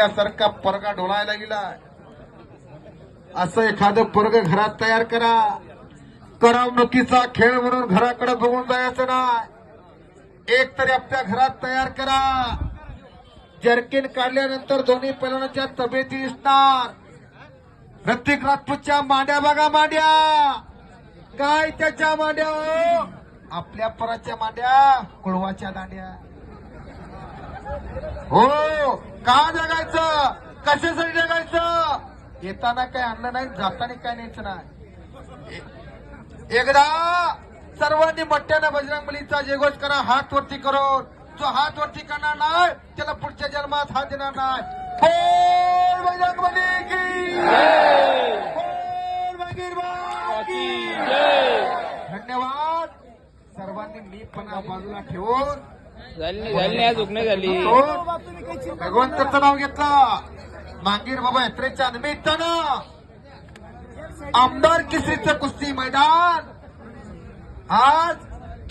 आपल्यासारखा परगा ढोळायला गेला. असं एखादं परग घरात तयार करा. करमणुकीचा खेळ म्हणून घराकडे बघून जायचं ना एक तरी आपल्या घरात तयार करा. जर्किन काढल्यानंतर दोन्ही पैलवानाच्या तब्येती दिसणार. ऋतिक राजपूतच्या मांड्या बघा मांड्या. काय त्याच्या मांड्या हो? आपल्या पराच्या मांड्या कुळवाच्या दांड्या. हो. का जगायचं? कशासाठी जगायचं? येताना काय आणलं नाही जाताना काय न्यायचं नाही. एकदा सर्वांनी मोठ्यानं बजरंग बलीचा जयघोष करा हात वरती करून. जो हात वरती करणार नाही त्याला पुढच्या जन्मात हात देणार नाही. बोल बजरंग बली की! बोल बगीरबाग की! धन्यवाद! सर्वांनी मी पण बाजूला ठेवून झाली नाही झाली नाही अजून नाही झाली. हो. तो भगवंताचं नाव घेतलं. मांगीर बाबा यात्रेच्या निमित्तानं आमदार केसरीचं कुस्ती मैदान. आज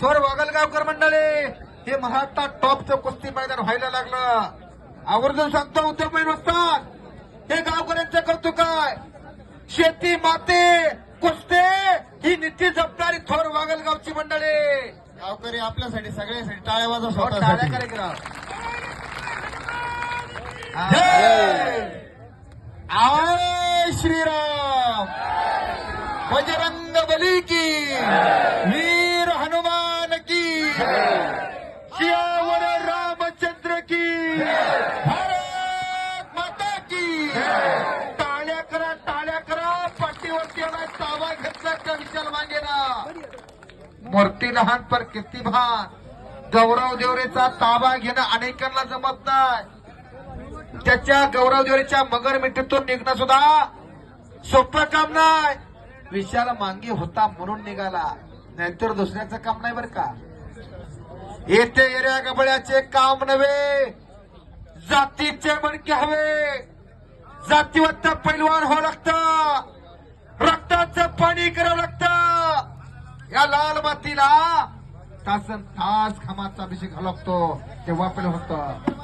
थोर वागलगावकर मंडळी हे महाराष्ट्रात टॉपचं कुस्ती मैदान व्हायला लागलं. आवर्जून सांगतो उद्योग महिन हे गावकऱ्यांचं करतो काय शेती माते कुस्ते ही नीती जपणारी थोर वागलगावची मंडळी. गावकरी आपल्यासाठी सगळ्यासाठी टाळ्या वाजवा हो, टाळ्या स्वतःसाठी आय श्रीराम! बजरंग बली की! वीर हनुमान की! सियावर रामचंद्र की! भारत माता की! टाळ्या करा टाळ्या करा पाठीवरती आला ताबा घेतला का विशाल मागेना. मूर्ती लहान पर कीर्ती भान. गौरव देवरेचा ताबा घेणं अनेकांना जमत नाही. त्याच्या गौरव देवरेच्या मगर मिठीतून निघणं सुद्धा सोपं काम नाही. विशाल मांगी होता म्हणून निघाला. नाहीतर दुसऱ्याचं काम नाही बरं का? येथे एरिया गबळ्याचे काम नव्हे. जातीचे मणके हवे. जातीवंत पैलवान व्हावं लागतं. रक्ताचं पाणी करावं लागतं या लाल मातीला तासन तास घामाचा अभिषेक घालवतो तेव्हा पण होतं.